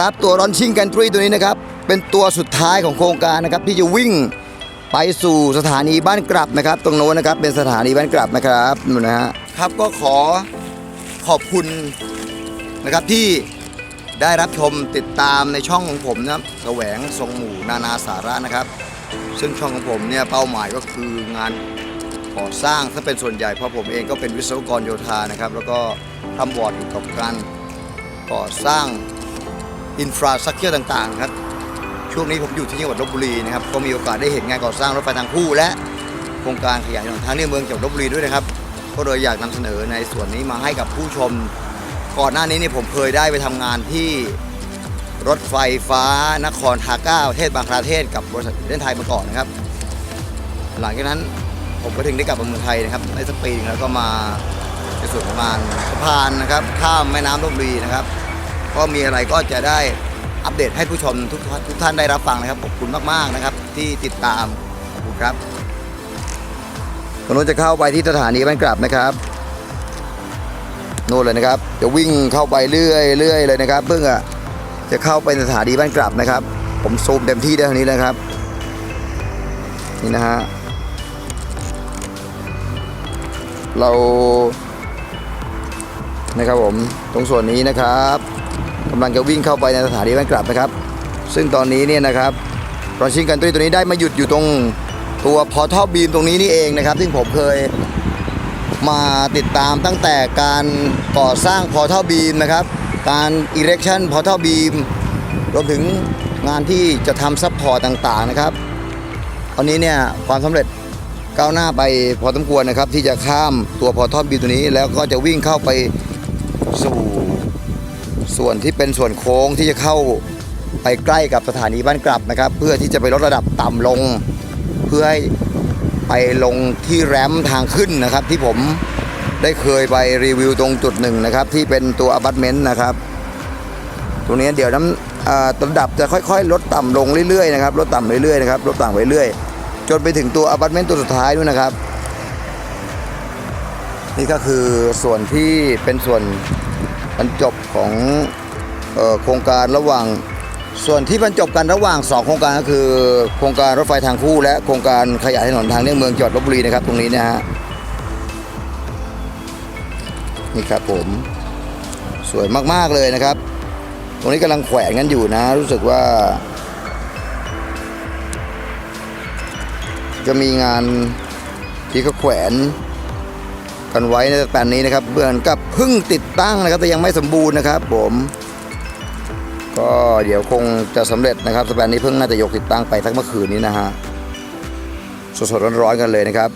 ครับ ตัวรอนชิงกันทรีตัวนี้นะครับ เป็นตัวสุดท้ายของโครงการนะครับ ที่จะวิ่งไปสู่สถานีบ้านกลับนะครับ ตรงโน้นนะครับเป็นสถานีบ้านกลับนะครับนู่นนะฮะครับก็ขอขอบคุณนะครับที่ได้รับชมติดตามในช่องของผมนะครับแสวงทรงหมู่นานาสาระนะครับ ซึ่งช่องของผมเนี่ยเป้าหมายก็คืองานก่อสร้างถ้าเป็นส่วนใหญ่เพราะผมเองก็เป็นวิศวกรโยธานะครับ แล้วก็ทำบอร์ดอยู่กับการก่อสร้าง อินฟราสตรักเจอร์ต่างๆครับ ช่วงนี้ผมอยู่ที่จังหวัดลบบุรีนะครับ ก็มีโอกาสได้เห็นงานก่อสร้างรถไฟทางคู่และโครงการขยายถนนทางเลี่ยงเมืองจังหวัดลบบุรีด้วยนะครับ ก็เลยอยากนำเสนอในส่วนนี้มาให้กับผู้ชม ก่อนหน้านี้เนี่ยผมเคยได้ไปทำงานที่รถไฟฟ้านครทาก้าเทศบางคลาเทศกับบริษัทเล่นไทยมาก่อนนะครับ หลังจากนั้นผมก็ถึงได้กลับมาเมืองไทยนะครับในสักปีหนึงแล้วก็มาในส่วนของงานสะพานนะครับ ข้ามแม่น้ำลบบุรีนะครับ ก็มีอะไรก็จะได้อัปเดตให้ผู้ชมทุกท่านทุกท่านได้รับฟังนะครับขอบคุณมากๆนะครับ ที่ติดตามขอบคุณครับตรงนู้นจะเข้าไปที่สถานีบ้านกลับนะครับโน่นเลยนะครับ จะวิ่งเข้าไปเรื่อยเรื่อยเลยนะครับ เพื่อจะเข้าไปสถานีบ้านกลับนะครับ ผมซูมเต็มที่ได้เท่านี้แล้วครับ นี่นะฮะเรานะครับผมตรงส่วนนี้นะครับ กำลังจะวิ่งเข้าไปในสถานีบ้านกลับนะครับ ซึ่งตอนนี้เนี่ยนะครับรอนชิงกันตุยตัวนี้ได้มาหยุดอยู่ตรงตัวพอท่อบีมตรงนี้นี่เองนะครับ ซึ่งผมเคยมาติดตามตั้งแต่การก่อสร้างพอท่อบีมนะครับ การอิเล็กชันพอท่อบีมรวมถึงงานที่จะทำซัพพอร์ตต่างๆนะครับ ตอนนี้เนี่ยความสำเร็จก้าวหน้าไปพอสมควรนะครับ ที่จะข้ามตัวพอท่อบีมตัวนี้ แล้วก็จะวิ่งเข้าไปสู่ ส่วนที่เป็นส่วนโค้งที่จะเข้าไปใกล้กับสถานีบ้านกลับนะครับ เพื่อที่จะไปลดระดับต่ำลง เพื่อให้ไปลงที่แรมทางขึ้นนะครับ ที่ผมได้เคยไปรีวิวตรงจุดหนึ่งนะครับ ที่เป็นตัวอพาร์ตเมนต์นะครับตรงนี้เดี๋ยวน้ำระดับจะค่อยๆ ลดต่ำลงเรื่อยๆนะครับลดต่ำเรื่อยๆนะครับลดต่ำไปเรื่อยจนไปถึงตัวอพาร์ตเมนต์ตัวสุดท้ายด้วยนะครับ นี่ก็คือส่วนที่เป็นส่วน บรรจบของออโครงการระหว่างส่วนที่บรรจบกันระหว่างสองโครงการก็คือ โครงการรถไฟทางคู่ และโครงการขยายถนนทางเลี่ยงเมืองจังหวัดลบบุรีนะครับตรงนี้นะฮะนี่ครับผมสวยมากๆเลยนะครับ ตรงนี้กำลังแขวนกันอยู่นะ รู้สึกว่า จะมีงานที่เขาแขวน กันไว้ในสแตนนี้นะครับเบื้องกับเพิ่งติดตั้งนะครับแต่ยังไม่สมบูรณ์นะครับ ผม ก็เดี๋ยวคงจะสำเร็จนะครับสแตนนี้เพิ่งน่าจะยกติดตั้งไปทั้งเมื่อคืนนี้นะฮะสดๆร้อนๆกันเลยนะครับ